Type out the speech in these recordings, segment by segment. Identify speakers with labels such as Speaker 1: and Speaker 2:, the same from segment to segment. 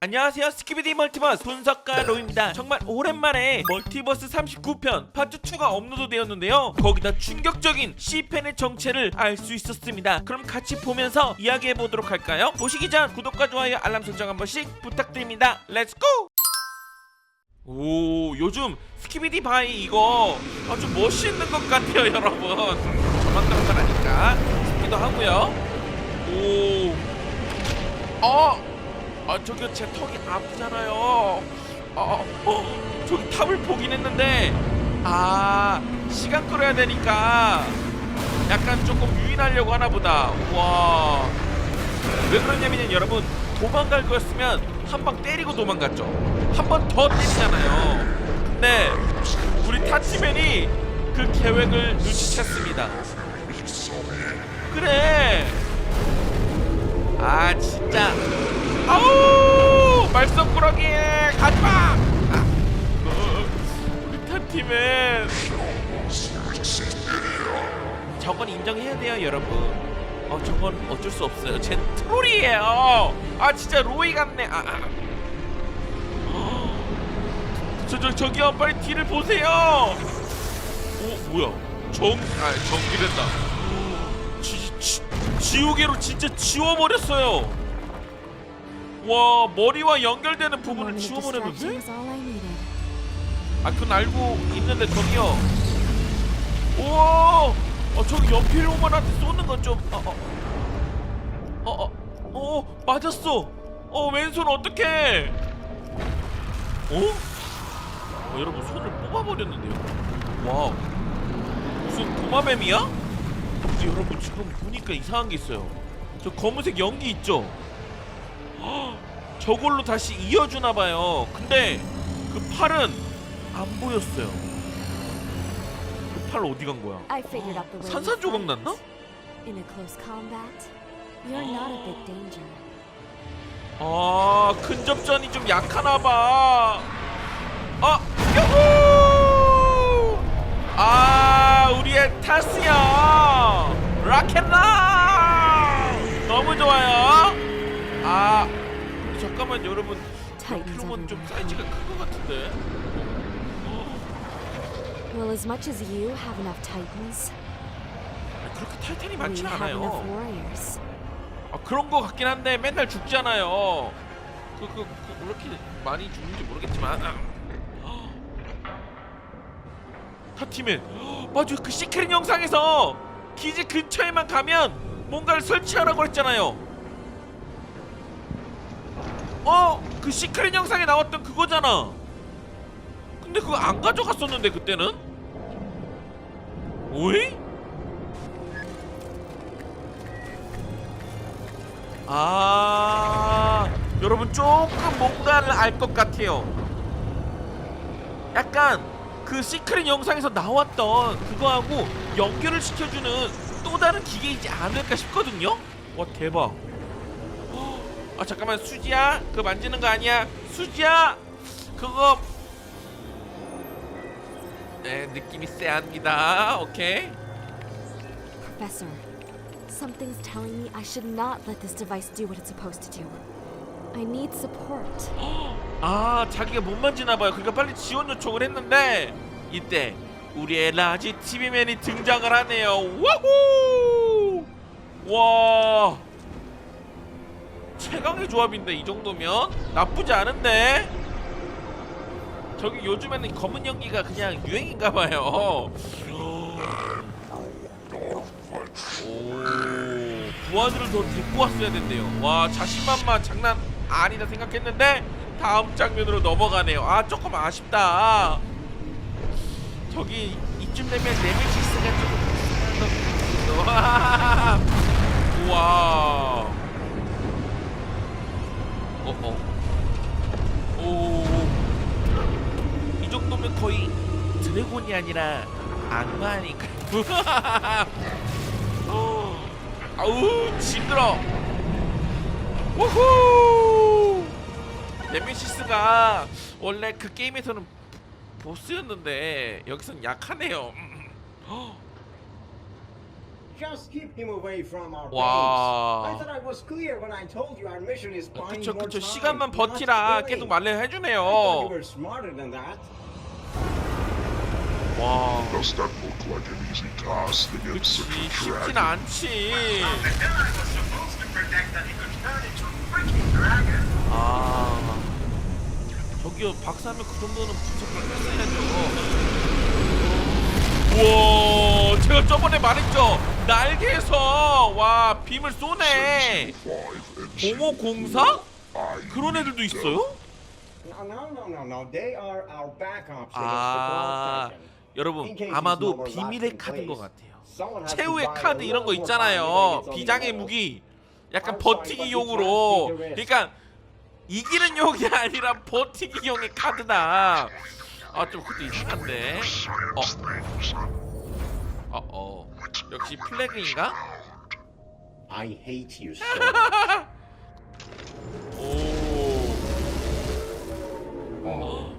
Speaker 1: 안녕하세요 스키비디 멀티버스. 분석가 로입니다. 정말 오랜만에 멀티버스 39편 파트 2가 업로드 되었는데요. 거기다 충격적인 C펜의 정체를 알 수 있었습니다. 그럼 같이 보면서 이야기해 보도록 할까요? 보시기 전 구독과 좋아요 알람 설정 한 번씩 부탁드립니다. 렛츠고! 오 요즘 스키비디 바이 이거 아주 멋있는 것 같아요 여러분. 저만 그런 건 아니까. 싶기도 하고요. 오. 어! 아 저기 제 턱이 아프잖아요. 아, 어, 저기 탑을 보긴 했는데 아 시간 끌어야 되니까 약간 조금 유인하려고 하나 보다. 와. 왜 그러냐면 여러분 도망갈 거였으면 한 방 때리고 도망갔죠. 한 번 더 때리잖아요. 근데 우리 타치맨이 그 계획을 눈치챘습니다. 그래. 아 진짜 아우 말썽꾸러기 가지마! 아, 어, 우리 팀은 저건 인정해야 돼요 여러분. 어 저건 어쩔 수 없어요. 제 트롤이에요. 아 진짜 로이 같네. 아, 아. 저, 저, 저기요 빨리 뒤를 보세요. 오 뭐야? 정 아 정기된다. 지, 지, 지우개로 진짜 지워버렸어요 와 머리와 연결되는 부분을 지워버렸는데? 아 그건 알고 있는데 저기요 우와 어 저기 연필 오만한테 쏘는 건좀 어, 어. 어, 어, 어, 맞았어 어 왼손 어떡해 어? 어 여러분 손을 뽑아버렸는데요 와우 무슨 도마뱀이야? 여러분 지금 보니까 이상한 게 있어요 저 검은색 연기 있죠? 헉, 저걸로 다시 이어주나 봐요 근데 그 팔은 안 보였어요. 그 팔 어디 간 거야?
Speaker 2: I figured out the way. we
Speaker 1: 산산 조각
Speaker 2: fight.
Speaker 1: 났나?
Speaker 2: In a close combat, you're not a big danger.
Speaker 1: 아, 근접전이 좀 약하나 봐. 아, 것 같은데.
Speaker 2: Well, as much as you have enough Titans,
Speaker 1: 아, 그렇게 타이탄이
Speaker 2: we
Speaker 1: 많진
Speaker 2: have enough
Speaker 1: 않아요.
Speaker 2: warriors.
Speaker 1: 아 그런 거 같긴 한데 맨날 죽잖아요. 그 그 그, 그렇게 많이 죽는지 모르겠지만. 타티맨 맞아 그 시크릿 영상에서 기지 근처에만 가면 뭔가를 설치하라고 했잖아요. 어 그 시크릿 영상에 나왔던 그거잖아. 근데 그거 안 가져갔었는데 그때는? 오이? 아 여러분 조금 뭔가를 알 것 같아요 약간 그 시크릿 영상에서 나왔던 그거하고 연결을 시켜주는 또 다른 기계이지 않을까 싶거든요 와 대박 아 잠깐만 수지야 그거 만지는 거 아니야 수지야 그거 네 느낌이 쎄합니다 오케이
Speaker 2: Professor, something's telling me I should not let this device do what it's supposed to do. I need support.
Speaker 1: 아 자기가 못 만지나 봐요. 그러니까 빨리 지원 요청을 했는데 이때 우리의 라지 TV맨이 등장을 하네요. 와후! 와 최강의 조합인데 이 정도면 나쁘지 않은데 저기 요즘에는 검은 연기가 그냥 유행인가 봐요. 오 부하들을 더 데리고 왔어야 된대요. 와 자신만만 장난 아니다 생각했는데 다음 장면으로 넘어가네요. 아 조금 아쉽다. 저기 이쯤 되면 네메시스가 조금 와 우와 어어. 오이 정도면 거의 드래곤이 아니라 악마 아닐까요? 아우 징그러 우후! 네메시스가 원래 그 게임에서는 보스였는데 여기선 약하네요
Speaker 3: Just keep him away from our
Speaker 1: Wow.
Speaker 3: base. I thought I was clear when I told you our mission is buying
Speaker 1: 그쵸
Speaker 3: more
Speaker 1: 그쵸
Speaker 3: time,
Speaker 1: 시간만
Speaker 3: not
Speaker 1: 버티라
Speaker 3: killing.
Speaker 1: 계속 말을
Speaker 3: I thought you
Speaker 1: 해주네요
Speaker 3: were smarter than that.
Speaker 1: 와
Speaker 4: Does that look like an easy task against such
Speaker 1: 그치
Speaker 4: a
Speaker 1: 쉽진
Speaker 4: dragon?
Speaker 1: 않지
Speaker 5: The guy was supposed to predict that he could turn into a freaking dragon.
Speaker 1: 아 저기요 박사면 그 정도는 분석을 했어야죠 우와 제가 저번에 말했죠 날개에서 와 빔을 쏘네
Speaker 4: Five and
Speaker 1: 0504?
Speaker 4: I
Speaker 1: 그런 애들도 있어요? 아 여러분 아마도 비밀의 카드인 것. 같아요 최후의 카드 이런 거 있잖아요 비장의 무기 약간 버티기 용으로
Speaker 3: the risk.
Speaker 1: 그러니까 이기는 용이 아니라 버티기 용의 카드다 아좀 그것도 이상한데 어. 어, 어. 역시 플래그인가?
Speaker 3: I hate you so
Speaker 1: 오.
Speaker 4: Oh,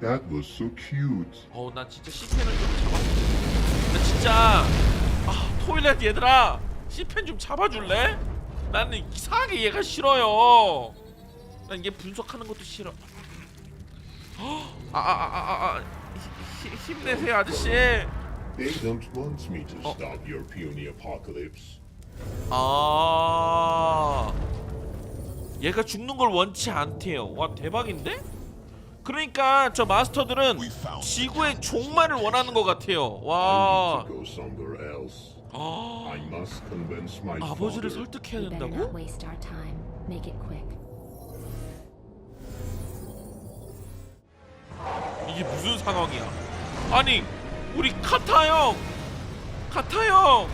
Speaker 4: that was so cute.
Speaker 1: 어, 나 진짜 시펜을 좀 잡아. 나 진짜 아, 토일렛 얘들아, 시펜 좀 잡아줄래? 나는 이상하게 얘가 싫어요. 난 얘 분석하는 것도 싫어. 아, 아, 아, 아, 아, 히- 히- 힘내세요, 아저씨.
Speaker 4: They don't want me to
Speaker 1: Oh.
Speaker 4: stop your puny apocalypse.
Speaker 1: 아, 얘가 죽는 걸 원치 않대요. 와, 대박인데? 그러니까 저 마스터들은 지구의 종말을 원하는 것 같아요.
Speaker 4: I
Speaker 1: 와.
Speaker 4: need to go somewhere else.
Speaker 1: 아.
Speaker 4: I must convince my
Speaker 1: 아버지를
Speaker 4: father.
Speaker 1: 설득해야
Speaker 2: We better not
Speaker 1: 된다고?
Speaker 2: waste our time. Make it quick.
Speaker 1: 이게 무슨 상황이야? 아니 우리 카타 형, 카타 형,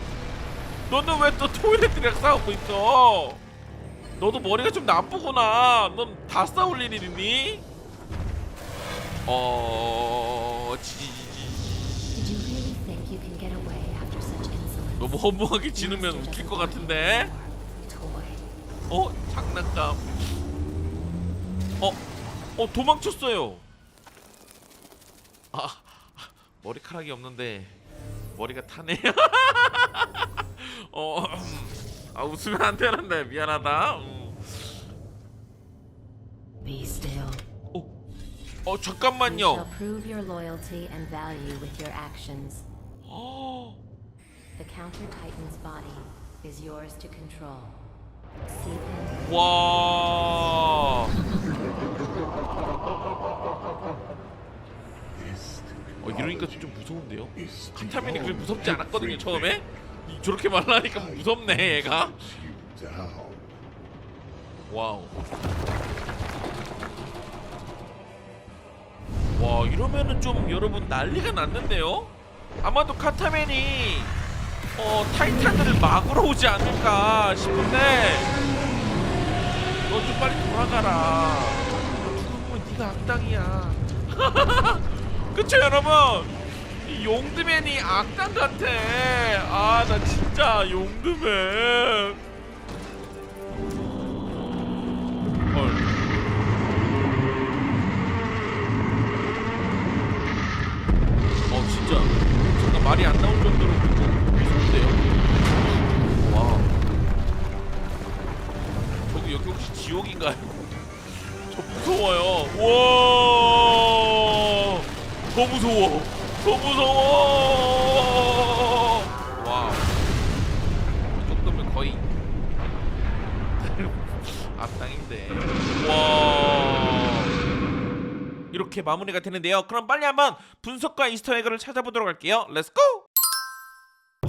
Speaker 1: 너는 왜 또 토일렛들이랑 싸우고 있어? 너도 머리가 좀 나쁘구나. 넌 다 싸울? 어,
Speaker 2: after such insolence?
Speaker 1: 너무 허무하게 지르면 웃길 것 같은데? 어 장난감 어? 어 도망쳤어요 아 머리카락이 없는데 머리가 타네요 어, 아 웃으면 안 되는데 미안하다 음.
Speaker 2: Be still.
Speaker 1: 어, 어
Speaker 2: You shall
Speaker 1: 잠깐만요
Speaker 2: prove your loyalty and value with your actions.
Speaker 1: 어,
Speaker 2: The counter titan's body is yours to control. See him?
Speaker 1: 와
Speaker 4: This
Speaker 1: 어, 이러니까 좀 무서운데요 그렇게
Speaker 4: beyond
Speaker 1: 무섭지 않았거든요
Speaker 4: everything.
Speaker 1: 처음에 이- 저렇게 말하니까 무섭네 얘가. 와우. 와 이러면은 좀 여러분 난리가 났는데요? 아마도 카타맨이 어 타이탄들을 막으러 오지 않을까 싶은데 너 좀 빨리 돌아가라. 죽으면 네가 악당이야. 그쵸 여러분? 이 용드맨이 악당 같아. 아 나 진짜 용드맨. 헐. 어 진짜 잠깐 말이 안 나올 정도로 좀 무서운데요. 와. 저기 여기 혹시 지옥인가요? 저 무서워요. 와. 더 무서워. 더 무서워. 와. 이 정도면 거의 악당인데. 와. 이렇게 마무리가 되는데요. 그럼 빨리 한번 분석과 이스터 에그를 찾아보도록 할게요. 렛츠고!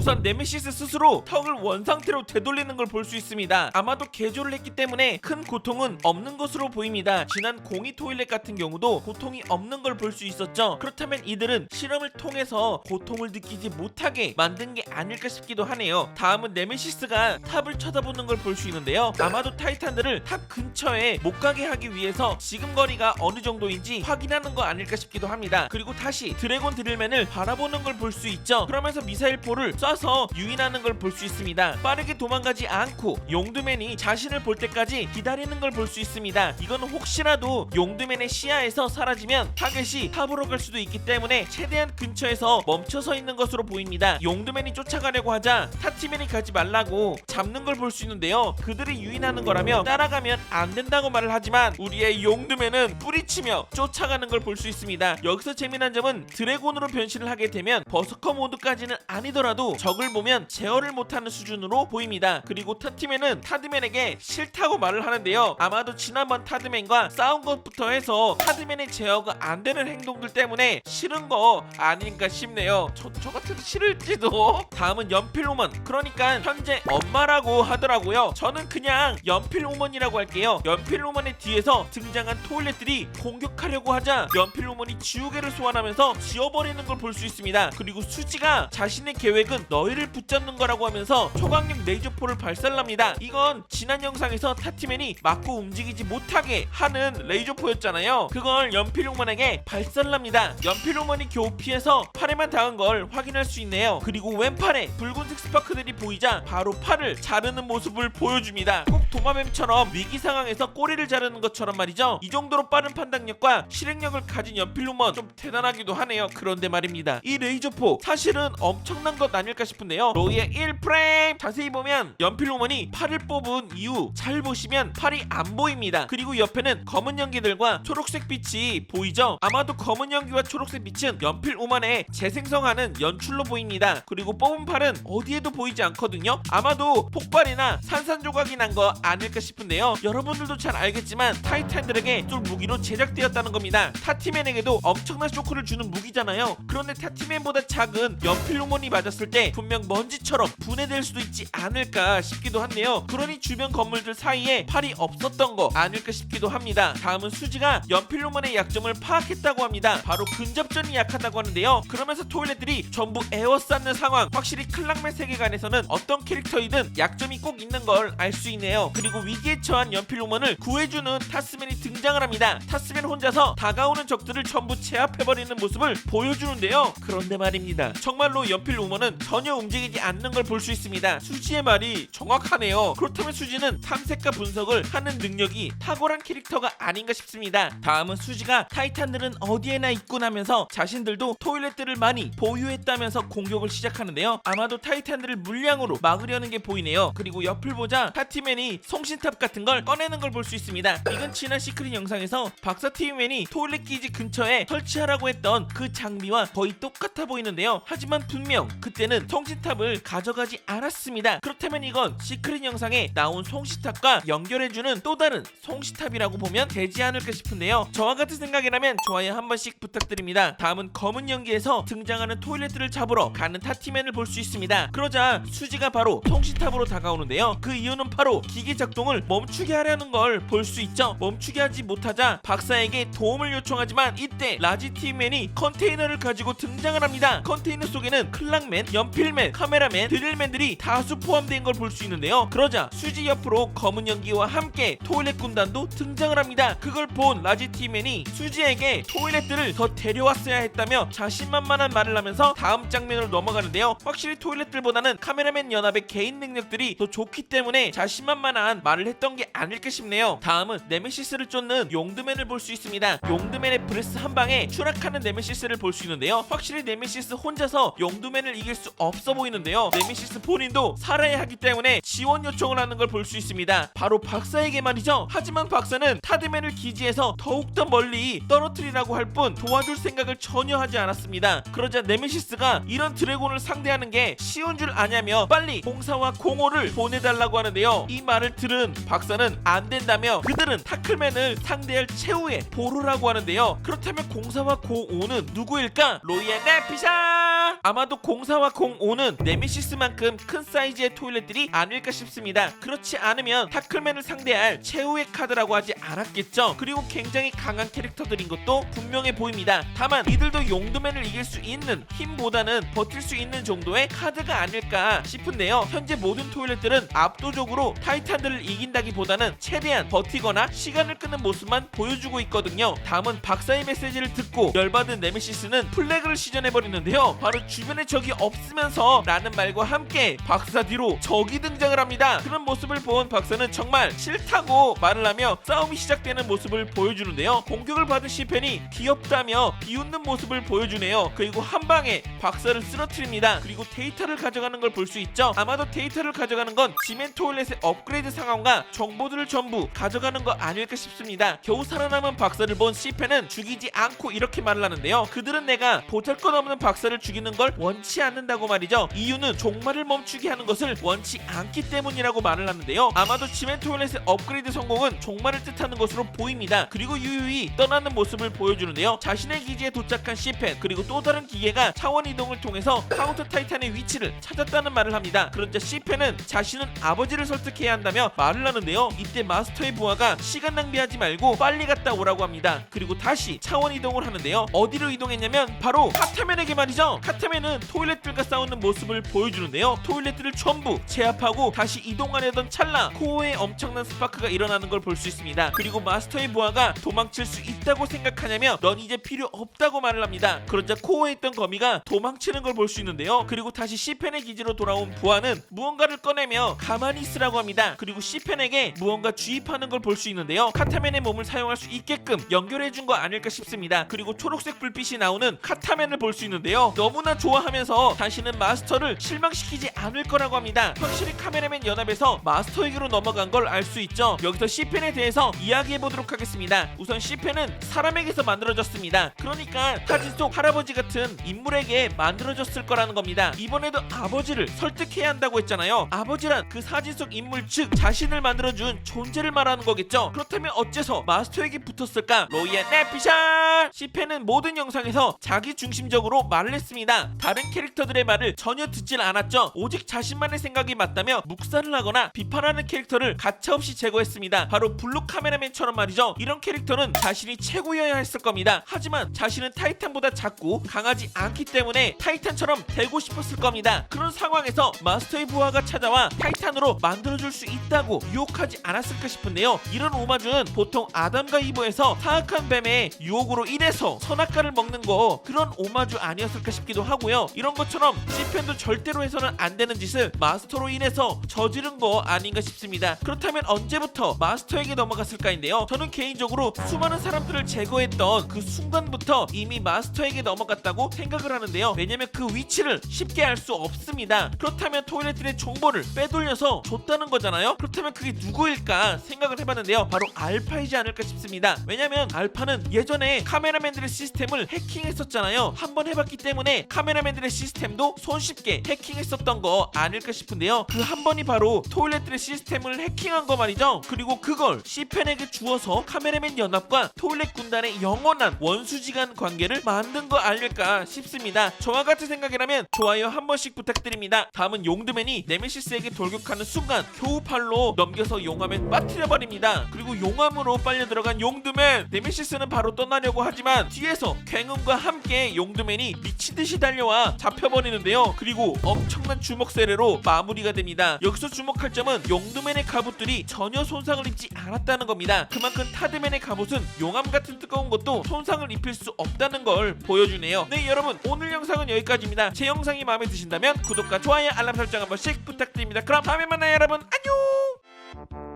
Speaker 1: 우선 네메시스 스스로 턱을 원상태로 되돌리는 걸 볼 수 있습니다. 아마도 개조를 했기 때문에 큰 고통은 없는 것으로 보입니다. 지난 공이 토일렛 같은 경우도 고통이 없는 걸 볼 수 있었죠. 그렇다면 이들은 실험을 통해서 고통을 느끼지 못하게 만든 게 아닐까 싶기도 하네요. 다음은 네메시스가 탑을 쳐다보는 걸 볼 수 있는데요. 아마도 타이탄들을 탑 근처에 못 가게 하기 위해서 지금 거리가 어느 정도인지 확인하는 거 아닐까 싶기도 합니다. 그리고 다시 드래곤 드릴맨을 바라보는 걸 볼 수 있죠. 그러면서 미사일 포를 쏴 모아서 유인하는 걸 볼 수 있습니다. 빠르게 도망가지 않고 용두맨이 자신을 볼 때까지 기다리는 걸 볼 수 있습니다. 이건 혹시라도 용두맨의 시야에서 사라지면 타겟이 탑으로 갈 수도 있기 때문에 최대한 근처에서 멈춰서 있는 것으로 보입니다. 용두맨이 쫓아가려고 하자 타티맨이 가지 말라고 잡는 걸 볼 수 있는데요. 그들이 유인하는 거라며 따라가면 안 된다고 말을 하지만 우리의 용두맨은 뿌리치며 쫓아가는 걸 볼 수 있습니다. 여기서 재미난 점은 드래곤으로 변신을 하게 되면 버서커 모드까지는 아니더라도 적을 보면 제어를 못하는 수준으로 보입니다. 그리고 타티맨은 타드맨에게 싫다고 말을 하는데요. 아마도 지난번 타드맨과 싸운 것부터 해서 타드맨의 제어가 안 되는 행동들 때문에 싫은 거 아닌가 싶네요. 저, 저 같아도 싫을지도. 다음은 연필오먼. 그러니까 현재 엄마라고 하더라고요. 저는 그냥 연필오먼이라고 할게요. 연필오먼의 뒤에서 등장한 토일렛들이 공격하려고 하자 연필오먼이 지우개를 소환하면서 지워버리는 걸 볼 수 있습니다. 그리고 수지가 자신의 계획은 너희를 붙잡는 거라고 하면서 초강력 레이저포를 발사합니다. 이건 지난 영상에서 타티맨이 맞고 움직이지 못하게 하는 레이저포였잖아요. 그걸 연필오먼에게 발사합니다. 연필오먼이 겨우 피해서 팔에만 닿은 걸 확인할 수 있네요. 그리고 왼팔에 붉은색 스파크들이 보이자 바로 팔을 자르는 모습을 보여줍니다. 꼭 도마뱀처럼 위기 상황에서 꼬리를 자르는 것처럼 말이죠. 이 정도로 빠른 판단력과 실행력을 가진 연필로먼 좀 대단하기도 하네요. 그런데 말입니다. 이 레이저포 사실은 엄청난 것 아닐까 싶은데요. 로이의 1프레임 자세히 보면 연필로먼이 팔을 뽑은 이유 잘 보시면 팔이 안 보입니다. 그리고 옆에는 검은 연기들과 초록색 빛이 보이죠. 아마도 검은 연기와 초록색 빛은 연필 오만의 재생성하는 연출로 보입니다. 그리고 뽑은 팔은 어디에도 보이지 않거든요. 아마도 폭발이나 산산조각이 난 거 아닐까 싶은데요. 여러분들도 잘 알겠지만 타이탄들에게 쏠 무기로 제작되었다는 겁니다. 타티맨에게도 엄청난 쇼크를 주는 무기잖아요. 그런데 타티맨보다 작은 연필로몬이 맞았을 때 분명 먼지처럼 분해될 수도 있지 않을까 싶기도 한데요. 그러니 주변 건물들 사이에 팔이 없었던 거 아닐까 싶기도 합니다. 다음은 수지가 연필로몬의 약점을 파악했다고 합니다. 바로 근접전이 약하다고 하는데요. 그러면서 토일렛들이 전부 에워싸는 상황. 확실히 클랑맨 세계관에서는 어떤 캐릭터이든 약점이 꼭 있는 걸 알 수 있네요. 그리고 위기에 처한 연필로몬을 구해주는 타스맨이 등장을 합니다. 타스맨 혼자서 다가오는 적들을 전부 제압해버리는 모습을 보여주는데요. 그런데 말입니다. 정말로 연필로몬은 전혀 움직이지 않는 걸 볼 수 있습니다. 수지의 말이 정확하네요. 그렇다면 수지는 탐색과 분석을 하는 능력이 탁월한 캐릭터가 아닌가 싶습니다. 다음은 수지가 타이탄들은 어디에나 있군 하면서 자신들도 토일렛들을 많이 보유했다면서 공격을 시작하는데요. 아마도 타이탄들을 물량으로 막으려는 게 보이네요. 그리고 옆을 보자 타티맨이 송신탑 같은 걸 꺼내는 걸 볼 수 있습니다. 이건 지난 시크릿 영상에서 박사 티맨이 토일렛 기지 근처에 설치하라고 했던 그 장비와 거의 똑같아 보이는데요. 하지만 분명 그때는 송신탑을 가져가지 않았습니다. 그렇다면 이건 시크릿 영상에 나온 송시탑과 연결해주는 또 다른 송시탑이라고 보면 되지 않을까 싶은데요. 저와 같은 생각이라면 좋아요 한 번씩 부탁드립니다. 다음은 검은 연기에서 등장하는 토일렛들을 잡으러 가는 타티맨을 볼 수 있습니다. 그러자 수지가 바로 송시탑으로 다가오는데요. 그 이유는 바로 기계 작동을 멈추게 하려는 걸 볼 수 있죠. 멈추게 하지 못하자 박사에게 도움을 요청하지만 이때 라지티맨이 컨테이너를 가지고 등장을 합니다. 컨테이너 속에는 클락맨, 연필 맨, 카메라맨, 드릴맨들이 다수 포함된 걸 볼 수 있는데요. 그러자 수지 옆으로 검은 연기와 함께 토일렛 군단도 등장을 합니다. 그걸 본 라지티맨이 수지에게 토일렛들을 더 데려왔어야 했다며 자신만만한 말을 하면서 다음 장면으로 넘어가는데요. 확실히 토일렛들보다는 카메라맨 연합의 개인 능력들이 더 좋기 때문에 자신만만한 말을 했던 게 아닐까 싶네요. 다음은 네메시스를 쫓는 용드맨을 볼 수 있습니다. 용드맨의 브레스 한 방에 추락하는 네메시스를 볼 수 있는데요. 확실히 네메시스 혼자서 용드맨을 이길 수 없어 보이는데요. 네메시스 본인도 살아야 하기 때문에 지원 요청을 하는 걸 볼 수 있습니다. 바로 박사에게 말이죠. 하지만 박사는 타드맨을 기지에서 더욱더 멀리 떨어뜨리라고 할 뿐 도와줄 생각을 전혀 하지 않았습니다. 그러자 네메시스가 이런 드래곤을 상대하는 게 쉬운 줄 아냐며 빨리 공사와 공호를 보내달라고 하는데요. 이 말을 들은 박사는 안 된다며 그들은 타클맨을 상대할 최후의 보루라고 하는데요. 그렇다면 공사와 공오는 누구일까? 로이의 네피샤! 아마도 공사와 공오는 네메시스만큼 큰 사이즈의 토일렛들이 아닐까 싶습니다. 그렇지 않으면 타클맨을 상대할 최후의 카드라고 하지 않았겠죠. 그리고 굉장히 강한 캐릭터들인 것도 분명해 보입니다. 다만 이들도 용도맨을 이길 수 있는 힘보다는 버틸 수 있는 정도의 카드가 아닐까 싶은데요. 현재 모든 토일렛들은 압도적으로 타이탄들을 이긴다기보다는 최대한 버티거나 시간을 끄는 모습만 보여주고 있거든요. 다음은 박사의 메시지를 듣고 열받은 네메시스는 플래그를 시전해버리는데요. 바로 주변에 적이 없으면서 라는 말과 함께 박사 뒤로 적이 등장을 합니다. 그런 모습을 본 박사는 정말 싫다고 말을 하며 싸움이 시작되는 모습을 보여주는데요. 공격을 받은 시펜이 귀엽다며 비웃는 모습을 보여주네요. 그리고 한 방에 박사를 쓰러뜨립니다. 그리고 데이터를 가져가는 걸 볼 수 있죠. 아마도 데이터를 가져가는 건 지멘 토일렛의 업그레이드 상황과 정보들을 전부 가져가는 거 아닐까 싶습니다. 겨우 살아남은 박사를 본 시펜은 죽이지 않고 이렇게 말을 하는데요. 그들은 내가 보잘것없는 박사를 죽이는 걸 원치 않는다고 말이죠. 이유는 종말을 멈추게 하는 것을 원치 않기 때문이라고 말을 하는데요. 아마도 지멘 토일렛의 업그레이드 성공은 종말을 뜻하는 것으로 보입니다. 그리고 유유히 떠나는 모습을 보여주는데요. 자신의 기지에 도착한 시펜 그리고 또 다른 기계가 차원 이동을 통해서 카운터 타이탄의 위치를 찾았다는 말을 합니다. 그러자 시펜은 자신은 아버지를 설득해야 한다며 말을 하는데요. 이때 마스터의 부하가 시간 낭비하지 말고 빨리 갔다 오라고 합니다. 그리고 다시 차원 이동을 하는데요. 어디로 이동했냐면 바로 카타맨에게 말이죠. 카타 맨은 토일렛들과 싸우는 모습을 보여주는데요. 토일렛들을 전부 제압하고 다시 이동하려던 찰나 코어에 엄청난 스파크가 일어나는 걸 볼 수 있습니다. 그리고 마스터의 부하가 도망칠 수 있다고 생각하냐며 넌 이제 필요 없다고 말을 합니다. 그러자 코어에 있던 거미가 도망치는 걸 볼 수 있는데요. 그리고 다시 시펜의 기지로 돌아온 부하는 무언가를 꺼내며 가만히 있으라고 합니다. 그리고 시펜에게 무언가 주입하는 걸 볼 수 있는데요. 카타맨의 몸을 사용할 수 있게끔 연결해 준 거 아닐까 싶습니다. 그리고 초록색 불빛이 나오는 카타맨을 볼 수 있는데요. 너무나 좋아하면서 자신은 마스터를 실망시키지 않을 거라고 합니다. 확실히 카메라맨 연합에서 마스터에게로 넘어간 걸 알 수 있죠. 여기서 시펜에 대해서 이야기해 보도록 하겠습니다. 우선 시펜은 사람에게서 만들어졌습니다. 그러니까 사진 속 할아버지 같은 인물에게 만들어졌을 거라는 겁니다. 이번에도 아버지를 설득해야 한다고 했잖아요. 아버지란 그 사진 속 인물 즉 자신을 만들어준 존재를 말하는 거겠죠. 그렇다면 어째서 마스터에게 붙었을까? 로이의 내피샷! 시펜은 모든 영상에서 자기 중심적으로 말을 했습니다. 다른 캐릭터들의 말을 전혀 듣질 않았죠. 오직 자신만의 생각이 맞다며 묵살을 하거나 비판하는 캐릭터를 가차없이 제거했습니다. 바로 블루 카메라맨처럼 말이죠. 이런 캐릭터는 자신이 최고여야 했을 겁니다. 하지만 자신은 타이탄보다 작고 강하지 않기 때문에 타이탄처럼 되고 싶었을 겁니다. 그런 상황에서 마스터의 부하가 찾아와 타이탄으로 만들어줄 수 있다고 유혹하지 않았을까 싶은데요. 이런 오마주는 보통 아담과 이브에서 사악한 뱀의 유혹으로 인해서 선악과를 먹는 거 그런 오마주 아니었을까 싶기도 하고요. 이런 것처럼 시편도 절대로 해서는 안 되는 짓을 마스터로 인해서 저지른 거 아닌가 싶습니다. 그렇다면 언제부터 마스터에게 넘어갔을까인데요. 저는 개인적으로 수많은 사람들을 제거했던 그 순간부터 이미 마스터에게 넘어갔다고 생각을 하는데요. 왜냐면 그 위치를 쉽게 알 수 없습니다. 그렇다면 토일렛들의 정보를 빼돌려서 줬다는 거잖아요. 그렇다면 그게 누구일까 생각을 해봤는데요. 바로 알파이지 않을까 싶습니다. 왜냐면 알파는 예전에 카메라맨들의 시스템을 해킹했었잖아요. 한번 해봤기 때문에 카 메라맨들의 시스템도 손쉽게 해킹했었던 거 아닐까 싶은데요. 그 한 번이 바로 토일렛들의 시스템을 해킹한 거 말이죠. 그리고 그걸 시펜에게 주어서 카메라맨 연합과 토일렛 군단의 영원한 원수지간 관계를 만든 거 아닐까 싶습니다. 저와 같은 생각이라면 좋아요 한 번씩 부탁드립니다. 다음은 용드맨이 네메시스에게 돌격하는 순간 교우팔로 넘겨서 용암에 빠뜨려 버립니다. 그리고 용암으로 빨려 들어간 용드맨 네메시스는 바로 떠나려고 하지만 뒤에서 굉음과 함께 용드맨이 미친 듯이 달려와 잡혀버리는데요. 그리고 엄청난 주먹 세례로 마무리가 됩니다. 여기서 주목할 점은 용드맨의 갑옷들이 전혀 손상을 입지 않았다는 겁니다. 그만큼 타드맨의 갑옷은 용암 같은 뜨거운 것도 손상을 입힐 수 없다는 걸 보여주네요. 네 여러분 오늘 영상은 여기까지입니다. 제 영상이 마음에 드신다면 구독과 좋아요 알람 설정 한 번씩 부탁드립니다. 그럼 다음에 만나요 여러분 안녕